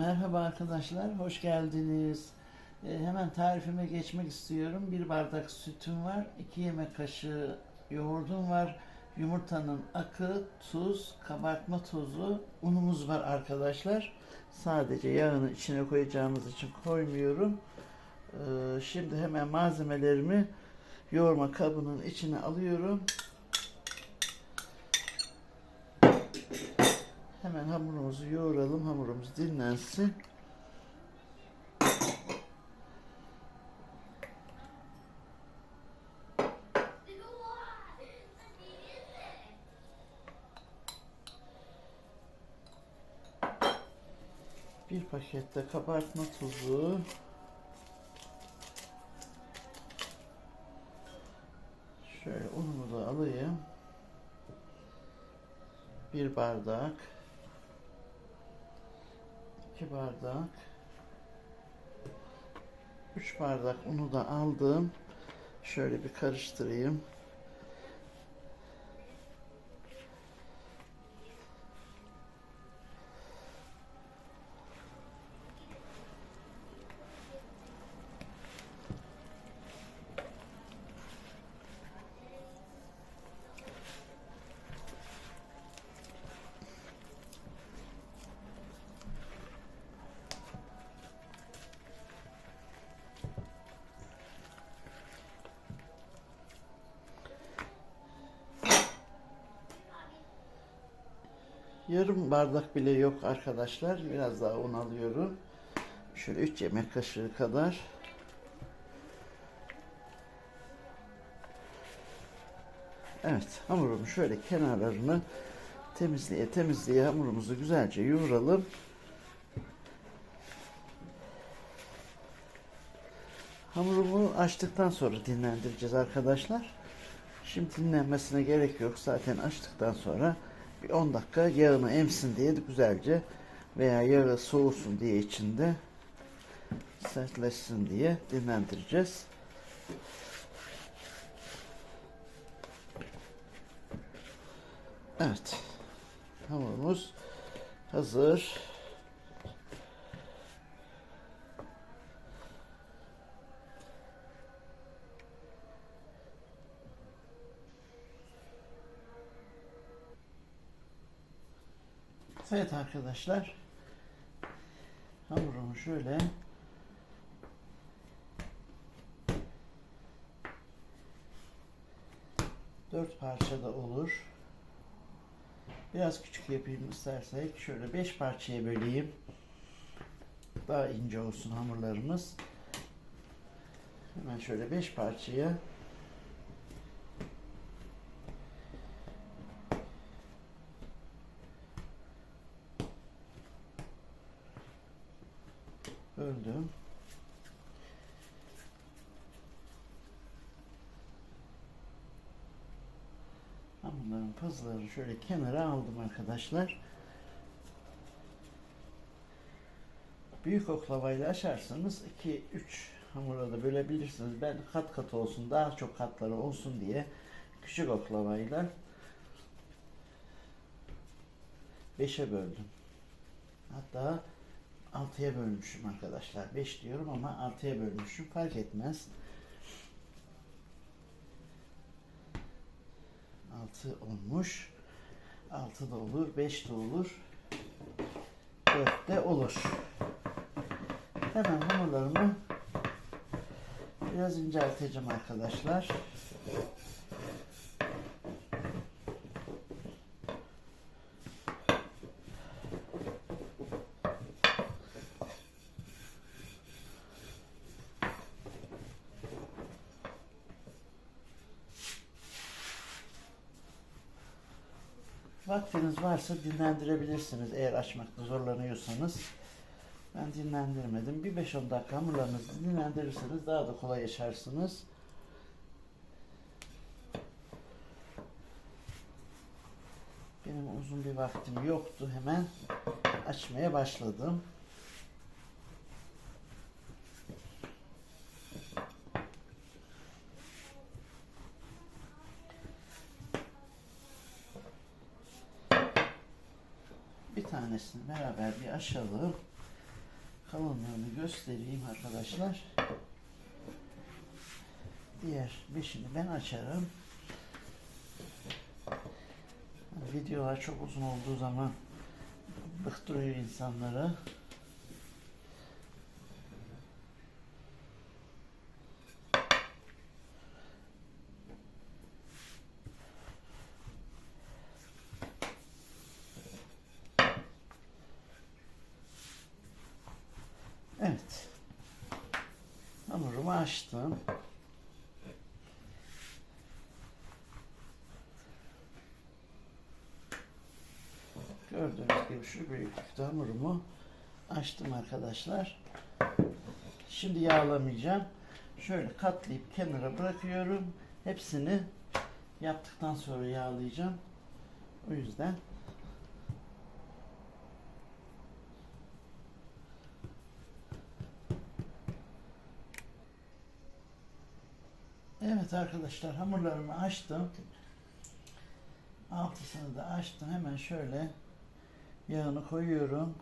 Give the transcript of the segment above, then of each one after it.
Merhaba arkadaşlar, hoş geldiniz. Ee, hemen tarifime geçmek istiyorum. Bir bardak sütüm var, iki yemek kaşığı yoğurdum var, yumurtanın akı, tuz, kabartma tozu, unumuz var arkadaşlar. Sadece yağını içine koyacağımız için koymuyorum. Ee, şimdi hemen malzemelerimi yoğurma kabının içine alıyorum. Hemen hamurumuzu yoğuralım. Hamurumuz dinlensin. Bir pakette kabartma tozu. Şöyle unumu da alayım. Bir bardak. 2 bardak 3 bardak unu da aldım. Şöyle bir karıştırayım. Yarım bardak bile yok arkadaşlar. Biraz daha un alıyorum. Şöyle 3 yemek kaşığı kadar. Evet hamurumu şöyle kenarlarını temizleye temizleye hamurumuzu güzelce yoğuralım. Hamurumu açtıktan sonra dinlendireceğiz arkadaşlar. Şimdi dinlenmesine gerek yok. Zaten açtıktan sonra bir 10 dakika yağını emsin diye güzelce veya yağı soğusun diye içinde sertleşsin diye dinlendireceğiz. Evet. Hamurumuz hazır. Evet arkadaşlar. Hamurumu şöyle dört parça da olur. Biraz küçük yapayım istersek. Şöyle beş parçaya böleyim. Daha ince olsun hamurlarımız. Hemen şöyle beş parçaya şöyle kenara aldım arkadaşlar. Büyük oklavayla açarsanız 2-3 hamura da bölebilirsiniz. Ben kat kat olsun, daha çok katları olsun diye küçük oklavayla 5'e böldüm. Hatta 6'ya bölmüşüm arkadaşlar. 5 diyorum ama 6'ya bölmüşüm. Fark etmez. 6 olmuş. 6 da olur, 5 de olur. 4 de olur. Hemen hamurlarımı biraz incelteceğim arkadaşlar. Vaktiniz varsa dinlendirebilirsiniz eğer açmakta zorlanıyorsanız. Ben dinlendirmedim. Bir 5-10 dakika hamurlarınızı dinlendirirseniz daha da kolay açarsınız. Benim uzun bir vaktim yoktu. Hemen açmaya başladım. Bir tanesini beraber bir açalım. kalınlığını göstereyim arkadaşlar. Diğer beşini ben açarım. Videolar çok uzun olduğu zaman bıktırıyor insanları. Evet. Hamurumu açtım. Gördüğünüz gibi şu büyüklükte hamurumu açtım arkadaşlar. Şimdi yağlamayacağım. Şöyle katlayıp kenara bırakıyorum. Hepsini yaptıktan sonra yağlayacağım. O yüzden Evet arkadaşlar hamurlarımı açtım. Altısını da açtım. Hemen şöyle yağını koyuyorum.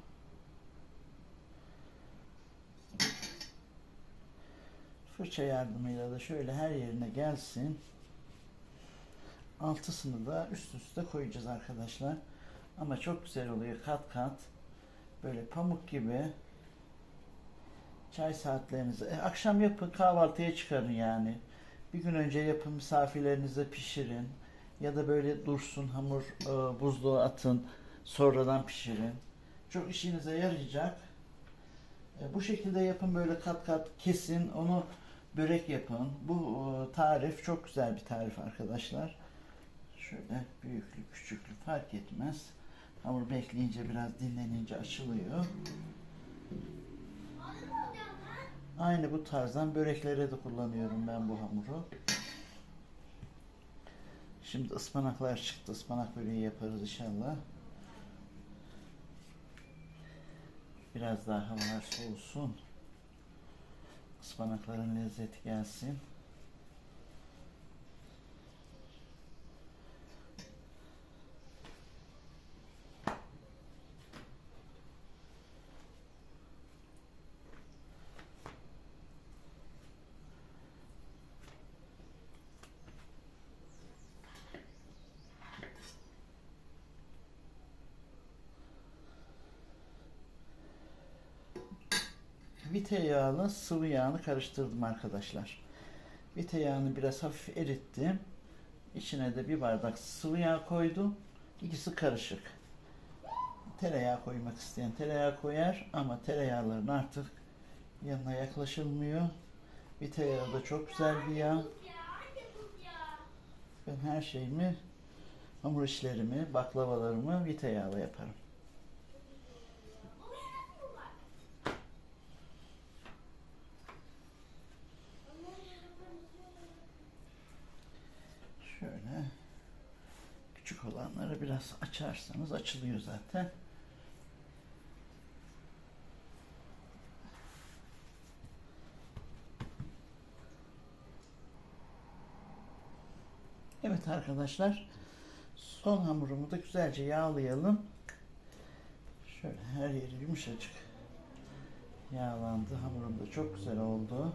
Fırça yardımıyla da şöyle her yerine gelsin. Altısını da üst üste koyacağız arkadaşlar. Ama çok güzel oluyor kat kat. Böyle pamuk gibi. Çay saatlerinizi. E, akşam yapın kahvaltıya çıkarın yani. Bir gün önce yapın misafirlerinize pişirin. Ya da böyle dursun hamur e, buzluğa atın. Sonradan pişirin. Çok işinize yarayacak. E, bu şekilde yapın böyle kat kat kesin. Onu börek yapın. Bu e, tarif çok güzel bir tarif arkadaşlar. Şöyle büyüklük küçüklük fark etmez. Hamur bekleyince biraz dinlenince açılıyor. Aynı bu tarzdan böreklere de kullanıyorum ben bu hamuru. Şimdi ıspanaklar çıktı. Ispanak böreği yaparız inşallah. Biraz daha havalar soğusun. Ispanakların lezzeti gelsin. Vite yağını sıvı yağını karıştırdım arkadaşlar. Vite yağını biraz hafif erittim. İçine de bir bardak sıvı yağ koydum. İkisi karışık. Tereyağı koymak isteyen tereyağı koyar ama tereyağların artık yanına yaklaşılmıyor. Vite yağı da çok güzel bir yağ. Ben her şeyimi, hamur işlerimi, baklavalarımı vite yağla yaparım. Şöyle olanları biraz açarsanız açılıyor zaten. Evet arkadaşlar son hamurumu da güzelce yağlayalım. Şöyle her yeri yumuşacık yağlandı. Hamurum da çok güzel oldu.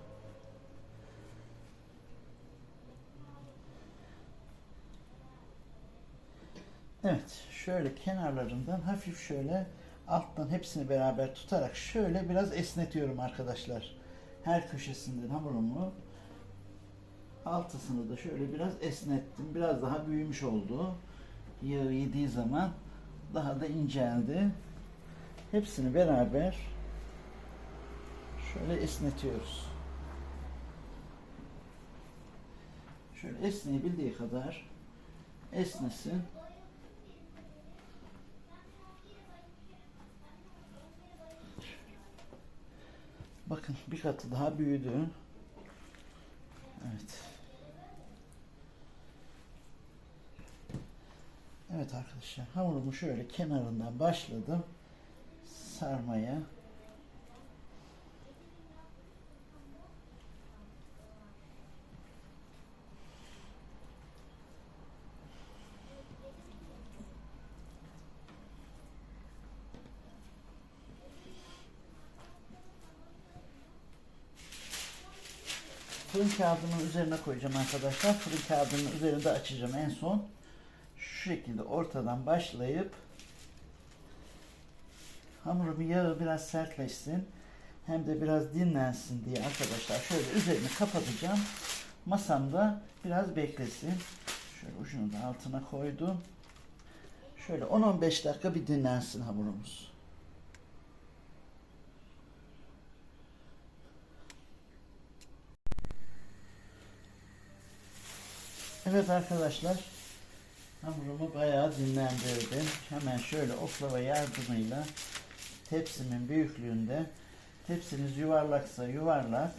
Evet, şöyle kenarlarından hafif şöyle alttan hepsini beraber tutarak şöyle biraz esnetiyorum arkadaşlar. Her köşesinden hamurumu altısını da şöyle biraz esnettim. Biraz daha büyümüş oldu. Yağı yediği zaman daha da inceldi. Hepsini beraber şöyle esnetiyoruz. Şöyle esneyebildiği kadar esnesin. Bakın bir katı daha büyüdü. Evet. Evet arkadaşlar hamurumu şöyle kenarından başladım sarmaya. Fırın kağıdının üzerine koyacağım arkadaşlar. Fırın kağıdının üzerinde açacağım en son. Şu şekilde ortadan başlayıp hamurumun yağı biraz sertleşsin. Hem de biraz dinlensin diye arkadaşlar şöyle üzerini kapatacağım. Masamda biraz beklesin. Şöyle ucunu da altına koydum. Şöyle 10-15 dakika bir dinlensin hamurumuz. Evet arkadaşlar hamurumu bayağı dinlendirdim. Hemen şöyle oklava yardımıyla tepsimin büyüklüğünde tepsiniz yuvarlaksa yuvarlak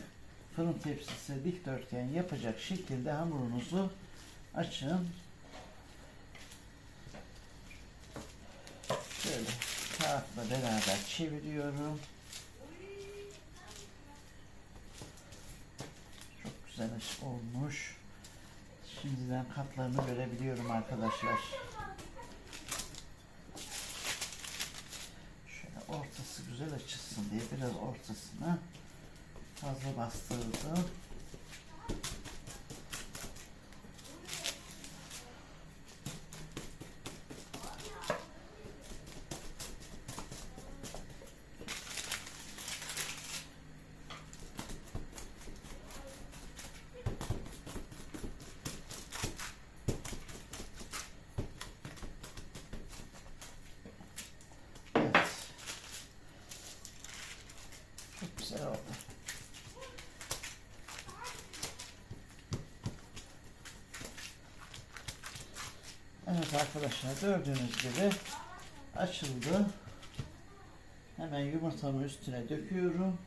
fırın tepsisi dikdörtgen yapacak şekilde hamurunuzu açın. Şöyle kağıtla beraber çeviriyorum. Çok güzel olmuş. Şimdiden katlarını görebiliyorum arkadaşlar. Şöyle ortası güzel açılsın diye biraz ortasına fazla bastırdım. Evet. Çok güzel oldu. Evet arkadaşlar gördüğünüz gibi açıldı. Hemen yumurtamı üstüne döküyorum.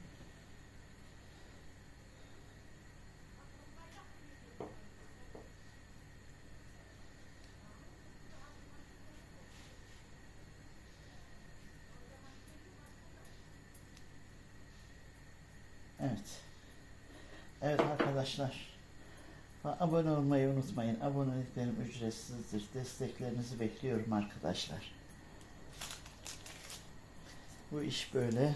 Evet. Evet arkadaşlar. Abone olmayı unutmayın. Aboneliklerim ücretsizdir. Desteklerinizi bekliyorum arkadaşlar. Bu iş böyle.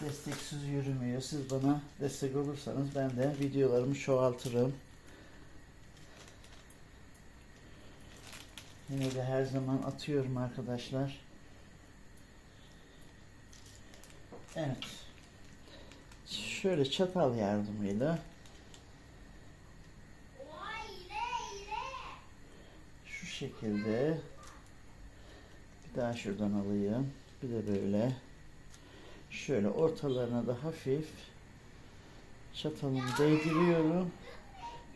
Desteksiz yürümüyor. Siz bana destek olursanız ben de videolarımı çoğaltırım. Yine de her zaman atıyorum arkadaşlar. Evet. Şöyle çatal yardımıyla şekilde bir daha şuradan alayım. Bir de böyle şöyle ortalarına da hafif çatalımı değdiriyorum.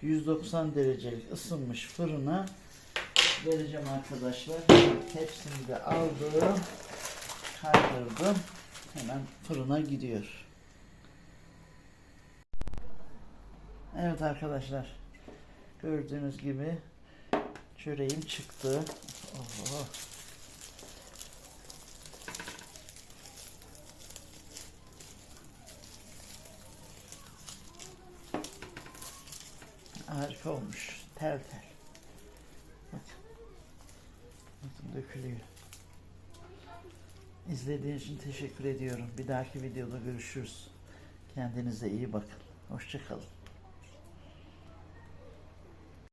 190 derecelik ısınmış fırına vereceğim arkadaşlar. Tepsimi de aldım. Kaydırdım. Hemen fırına gidiyor. Evet arkadaşlar. Gördüğünüz gibi çöreğim çıktı. Oho. Harika olmuş. Tel tel. Bakın. Bakın dökülüyor. İzlediğiniz için teşekkür ediyorum. Bir dahaki videoda görüşürüz. Kendinize iyi bakın. Hoşçakalın.